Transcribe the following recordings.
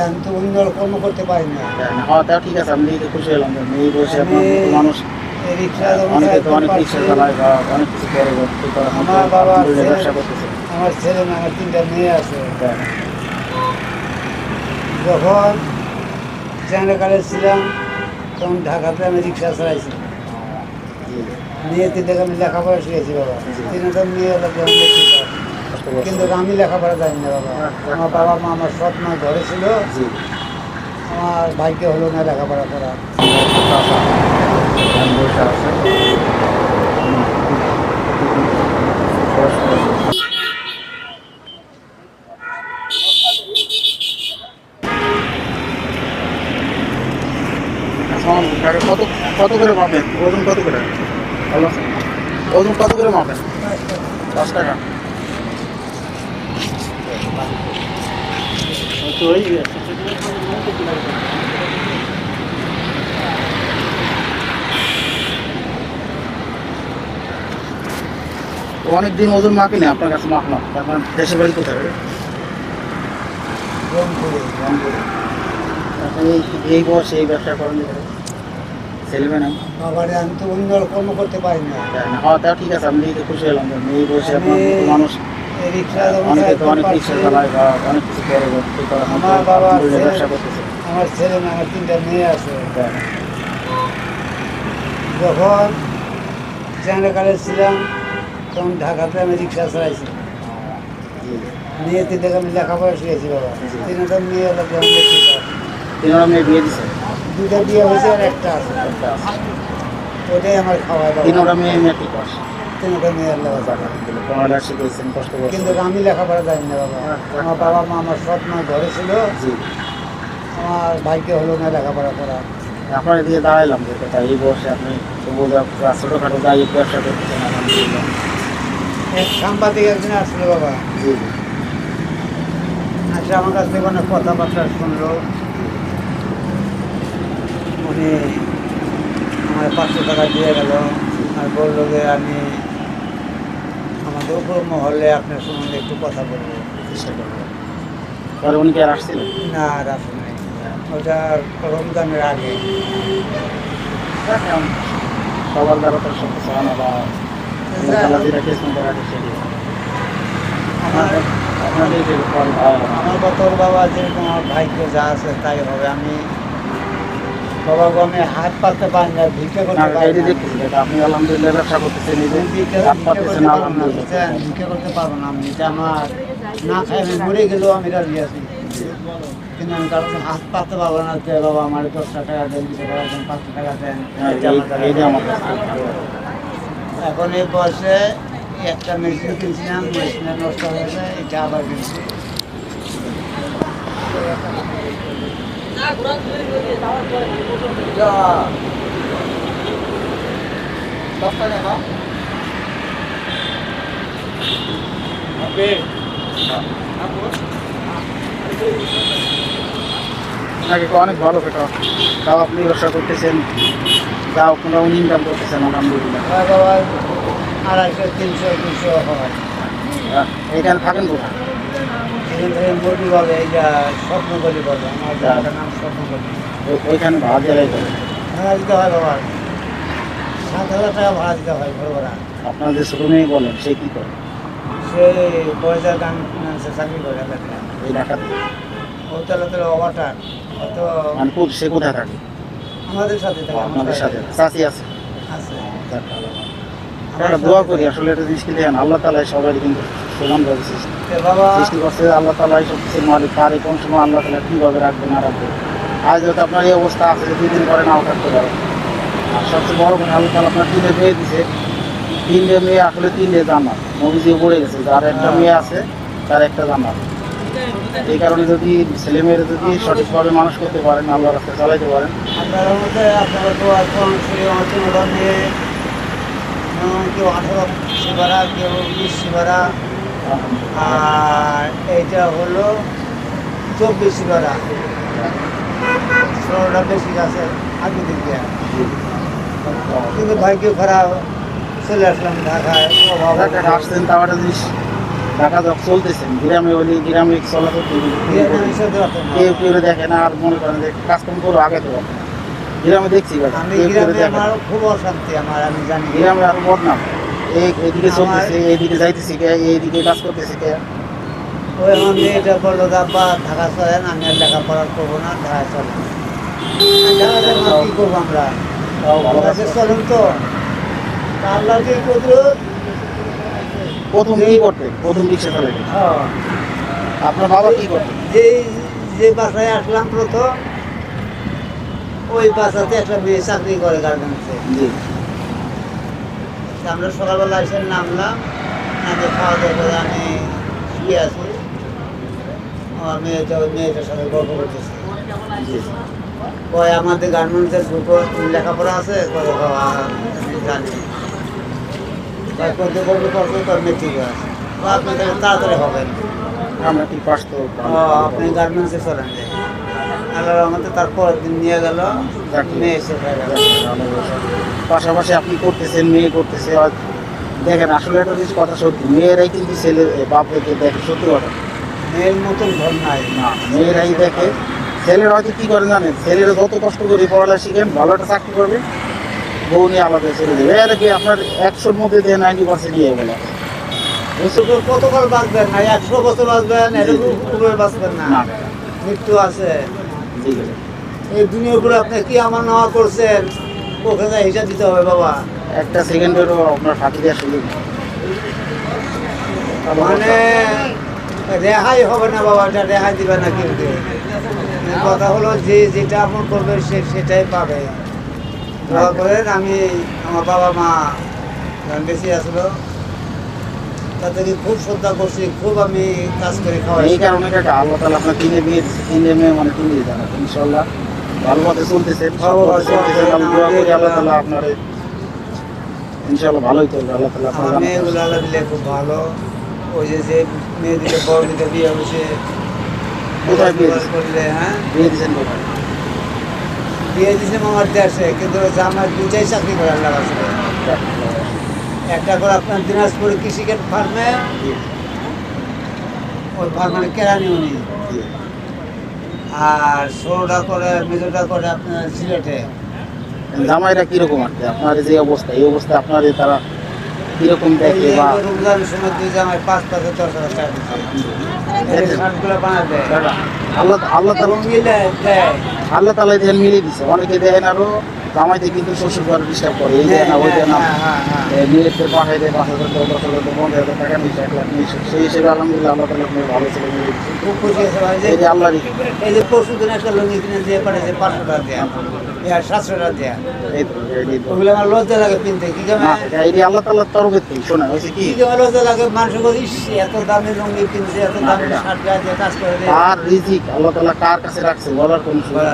আমি তো অন্য কর্ম করতে পারি না। হ্যাঁ তাও ঠিক আছে আমি খুশি হলাম। এই আমি- মানুষ এই রিক্সা যখন অনেকে তো অনেক পারছি, রিক্সা চালায় বা অনেক কিছু করে আমার বাবা ছেলে- ব্যবসা করতেছে আমার ছেলে আমার তিনটা মেয়ে আছে। হ্যাঁ, যখন চ্যানেকালে ছিলাম তখন ঢাকাতে আমি রিক্সা চালাইছি। মেয়ে তিনটাকে আমি লেখাপড়া শিখেছি বাবা। তিনটা মেয়ে কিন্তু আমি লেখাপড়া জানি না বাবা। আমার বাবা মা আমার সৎ মা ঘরে ছিল। আমার ভাইকে হলো না লেখাপড়া করা। কত কত করে মাপেন? ওজন কত করে? ওজন কত করে মাপেন? দশ টাকা। অনেকদিন ওজন মাপি না আপনার কাছে মাপলাম তার মানে দেশের বাড়ি কোথায়? এই বয়সে এই ব্যবসা করেন যে ছেলে মেয়ে বাবারে আমি তো অন্য কর্ম করতে পারি না। হ্যাঁ তাও ঠিক আছে আমি খুশি হলাম। এই বয়সে আপনার মানুষ আমার বাবা আমার ছেলে মেয়ে আমার তিনটা মেয়ে আছে। হ্যাঁ, যখন চ্যানেকালে ছিলাম তখন ঢাকাতে আমি রিক্সা চালাইছি। মেয়ে তিনটাকে আমি লেখাপড়া শিখেছি বাবা। তিনটা মেয়ে তিনটা মেয়ে বিয়ে দিছে? দুটা বিয়ে হয়েছে আর একটা আছে। ওটাই আমার খাওয়াই বাবা। তিনটা মেয়ে তিনটা মেয়ের লেখা পড়ালেখা কিন্তু আমি লেখাপড়া জানি না বাবা। আমার বাবা মা আমার সৎ মা ঘরে ছিল। আমার ভাইকে হলো না লেখাপড়া করা। আপনার এদিকে দাঁড়াইলাম যে কথা এই বয়সে আপনি ছোটোখাটো যাই ব্যবসা করতেছেন আলহামদুলিল্লাহ। এক সাংবাদিক একদিন আসলো বাবা। জি। আমার কাছ থেকে অনেক কথাবার্তা শুনলো। উনি আমার পাঁচশো টাকা দিয়ে গেল। আর বলল যে আমি আমাদের উপর মহলে আপনার সম্বন্ধে একটু কথা বলব। চেষ্টা করব। পরে উনি কি আর আসছিলেন না আর আসে নাই। ওটা রমজানের আগে। সবার দ্বারা বা সেটি আমার বাবা যেরকম আমার ভাইকে যা আছে তাই হবে। আমি আমি হাত পাততে পারি না ভিক্ষে করতে পারি এটি না দেখতেছি যেটা আপনি আলহামদুলিল্লাহ ব্যবসা করতেছেন নিজে হাত ভিক্ষে করতে পারব না আলহামদুলিল্লাহ? ভিক্ষে করতে পারব না আমি যে আমার না খাই আমি মরে গেলেও আমি রাজি আছি কিন্তু আমি কারণ হাত পাততে পারব না যে বাবা আমার দশটা টাকা দেন বিশ টাকা দেন পাঁচশো টাকা দেন এটা। এখন এই বয়সে একটা মেশিন কিনছিলাম মেশিনে নষ্ট হয়েছে এটা আবার কিনছি আপনাকে অনেক ভালো সেটা তাও আপনি ব্যবসা করতেছেন। তাও কোনো ইনকাম করতেছেন আলহামদুলিল্লাহ। আড়াইশো তিনশো দুশো হয়। হ্যাঁ, এখানে থাকেন কোথায়? মুরগি বলে এই যে স্বপ্নগলি বলে আমার জায়গাটার নাম স্বপ্নগলি ওইখানে ভাড়া দিতে হয় বাবা সাত হাজার টাকা ভাড়া দিতে হয় ঘর ভাড়া আপনার যে ছোটো মেয়ে বলেন সে কী করে? সে গান চাকরি করে এলাকায় এই ঢাকাতে ও তাহলে তাহলে ওভারটার অত মানে কোথ- সে কোথায় থাকে? আমাদের সাথে থাকে আপনাদের সাথে চাষি আছে? আছে। আমরা দোয়া করি আসলে এটা কিন্তু জানেন, আল্লাহ তালা সবাই কিন্তু সমানভাবে সৃষ্টি সৃষ্টি করছে আল্লাহ তালা সব কিছুর মালিক এই কোন সময় আল্লাহ তালা কীভাবে রাখবে না রাখবে আজ হয়তো আপনার এই অবস্থা আছে দুই দিন পরে নাও থাকতে পারে। আর সবচেয়ে বড় কথা আল্লাহ তালা আপনার তিনটে মেয়ে দিছে। তিনটে মেয়ে আসলে তিনটে জামাত মরি দিয়ে পড়ে গেছে যার একটা মেয়ে আছে তার একটা জামাত এই কারণে যদি ছেলে মেয়েরা যদি সঠিকভাবে মানুষ করতে পারেন আল্লাহ রাস্তায় চালাইতে পারেন। আপনার মধ্যে আপনারা তো এখন সেই অচেনা কেউ আঠারো শিবারা কেউ বিশ শিবারা। আর এইটা হলো চব্বিশ শিবারা। ষোলোটা বেশি আছে আগে দিকে কিন্তু ভাইকে খারাপ চলে আসলাম ঢাকায়। আসছেন তাও একটা জিনিস ঢাকা যখন চলতেছেন গ্রামে হলে গ্রামে চলাচল। কেউ কেউ দেখে না আর মনে করেন যে কাজকর্ম করব আগে তো। গ্রামে দেখছি আমি গ্রামে আমার খুব অশান্তি আমার আমি জানি গ্রামে আরও বদনাম এদিকে চলতেছে এইদিকে যাইতেছে কে এইদিকে কাজ করতেছে কে। ওই আমার মেয়েটা বলল আব্বা ঢাকা চলেন আমি আর লেখাপড়া করব না ঢাকা চলেন। কি করব আমরা। চলেন তো। আল্লাহ কি কুদরত? প্রথম কি করতেন প্রথম রিক্সা চালাতেন হ্যাঁ। আপনার বাবা কি করতেন যে যে বাসায় আসলাম প্রথম ওই বাসাতে একটা মেয়ে চাকরি করে গার্মেন্টসে জি। আমরা সকালবেলা এসে নামলাম নামে খাওয়া দাওয়া করে আমি শুয়ে আছি। আমার মেয়েটা ওই মেয়েটার সাথে গল্প করতেছে। কয় আমাদের গার্মেন্টসের দুটো লেখাপড়া আছে? জানি। কয় করতে করতে করতে তোর মেট্রিক আছে। আপনি তাড়াতাড়ি হবেন আমরা কি পাস তো ও, আপনি গার্মেন্টসে চলেন। যে আল্লাহ আমাদের তারপর দিন নিয়ে গেল মেয়ে এসে গেল। পাশাপাশি আপনি করতেছেন মেয়ে করতেছে দেখেন আসলে একটা জিনিস কথা সত্যি মেয়েরাই কিন্তু ছেলে বাপকে দেখে সত্যি কথা। মেয়ের মতন ঘর নাই। না মেয়েরাই দেখে। ছেলেরা হয়তো কি করে জানেন? ছেলেরা যত কষ্ট করে পড়ালেখা শিখেন ভালো একটা চাকরি করবে বউ নিয়ে আলাদা ছেড়ে দেবে। এর কি আপনার একশোর মধ্যে দিয়ে নাইনটি পার্সেন্ট নিয়ে গেল। বছর কতকাল বাঁচবেন না একশো বছর বাঁচবেন এরকম বাঁচবেন না। মৃত্যু আছে। ঠিক আছে। এই দুনিয়াগুলো আপনি কি আমার নেওয়া করছেন? ওখানে হিসাব দিতে হবে বাবা। একটা সেকেন্ডেরও আপনার ফাঁকি দেওয়ার সুযোগ। মানে রেহাই হবে না বাবা এটা রেহাই দিবে না কিন্তু। কথা হলো যে যেটা আপন করবে সে সেটাই পাবে। দোয়া করেন আমি আমার বাবা মা বেশি আসলো তাদেরকে খুব শ্রদ্ধা করছি খুব আমি কাজ করে খাওয়াই। এই কারণে কাকা আল্লাহ তালা আপনার তিনে দিচ্ছে তিনে মেয়ে মানে তিনে জানা ইনশাল্লাহ ভালো মতে চলতেছেন আমি দোয়া করি আল্লাহ তালা আপনার ইনশাল্লাহ ভালোই চলবে আল্লাহ তালা আপনার মেয়েগুলো আল্লাহ দিলে খুব ভালো। ওই যে যে মেয়ে দিলে বড় দিকে বিয়ে হয়েছে কোথায় বিয়ে করলে হ্যাঁ? বিয়ে কোথায়? বিয়ে দিয়েছে আমার দেশে কিন্তু আমার দুটাই চাকরি করে আল্লাহ আছে একটা করে আপনার দিনাজপুর কৃষিকেট ফার্মে ওই কেরানি উনি আর ষোলোটা করে মেজোটা করে আপনার সিলেটে। জামাইরা কীরকম আর কি? আপনার যে অবস্থা এই অবস্থা আপনার তারা কীরকম দেখে বা সময় দুই জামাই পাঁচ পাঁচে দশ হাজার টাকা আল্লাহ আল্লাহ তালা মিলে দেয়। আল্লাহ তালা মিলিয়ে দিচ্ছে অনেকে দেখেন আরও জামাইতে কিন্তু শ্বশুর ঘরে ডিস্টার্ব করে। এই দেয় না ওই দেয় না দেয় হাজার টাকা দশ পনেরো হাজার টাকা নিচ্ছে এক লাখ নিচ্ছে সেই হিসেবে আলহামদুলিল্লাহ আল্লাহ তালা আপনার ভালো ছেলে খুব খুশি আছে ভাই যে এই যে আল্লাহরই এই যে পরশু দিন একটা লঙ্গি কিনে দিয়ে পাঠাচ্ছে পাঁচশো টাকা দেয়া। সাতশো টাকা দেয়া। ওগুলো আমার লজ্জা লাগে কিনতে। কি না, কেমন এই যে আল্লাহ তাল্লাহ তরফের থেকে শোনা হয়েছে কি? কি লজ্জা লাগে? মানুষ এত দামি লঙ্গি কিনছে এত দামি না, না। শার্ট গায়ে দিয়ে কাজ করে কার রিজিক? আল্লাহ তালা কার কাছে রাখছে? বলার কোন সময়।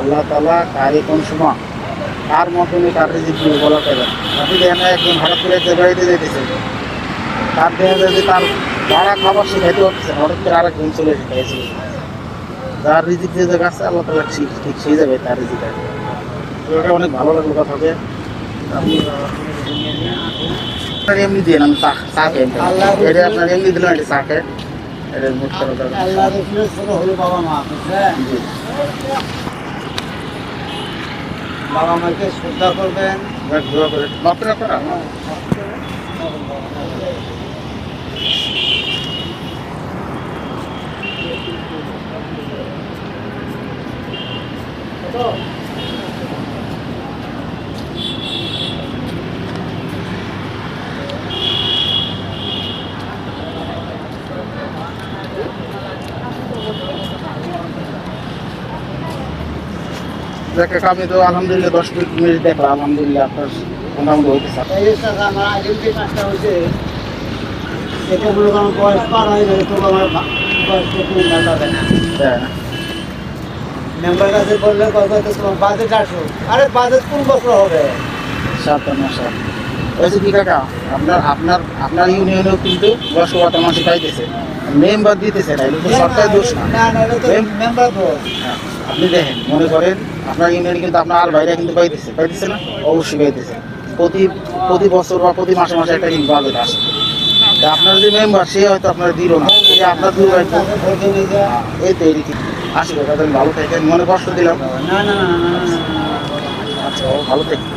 আল্লাহ তালা কারে কোন সময় কার মাধ্যমে কার রিজিক নিয়ে বলার পাবেন আপনি দেখেন না একদিন হঠাৎ করে একটা বাড়িতে যেতেছে তার দেখা যায় যে তার যারা খাবার সে খাইতে পারতেছে না, হঠাৎ করে আরেকজন চলে এসে খাইছে যার রিজিক যে জায়গা আছে আল্লাহ তালা ঠিক ঠিক সেই যাবে তার রিজিক আছে। তো এটা অনেক ভালো লাগল কথা হবে আপনার এমনি দিয়ে আমি চা চা এটা আপনার এমনি দিলাম এটা চা এটা মুখ আল্লাহ বাবা মা বাবা মাকে শ্রদ্ধা করবেন। দোয়া করে আপনারা আমি তো আলহামদুলিল্লাহ দশ মিনিট দেখলাম আলহামদুলিল্লাহ আপনার মোটামুটি হইতেছে। আমার আগের যে কাজটা হয়েছে এটা মনে করেন বয়স পার হয়ে গেলে তবু আমার বয়স না। হ্যাঁ। মেম্বার কাছে বললে কত তো তোমার বাজেট আসো। আরে বাজেট কোন বছর হবে? সাতান্ন সাত হয়েছে কি কাকা আপনার আপনার আপনার ইউনিয়নেও কিন্তু বয়স্ক ভাতা মাসে পাইতেছে। মেম্বার দিতেছে না এটা তো সরকারের দোষ না। মেম্বার দোষ। হ্যাঁ, আপনি দেখেন মনে করেন আপনার ইউনিয়ন কিন্তু আপনার বাইরে কিন্তু পাইতেছে পাইতেছে না অবশ্যই পাইতেছে প্রতি প্রতি বছর বা প্রতি মাসে মাসে একটা কিন্তু বাজেট আসে আপনার যে মেম্বার সে হয়তো আপনার দিল না আপনার দূর যা। এই তো এই আসবে তাদের ভালো থাকেন মনে কষ্ট দিলাম না, না, না। আচ্ছা ভালো থাকেন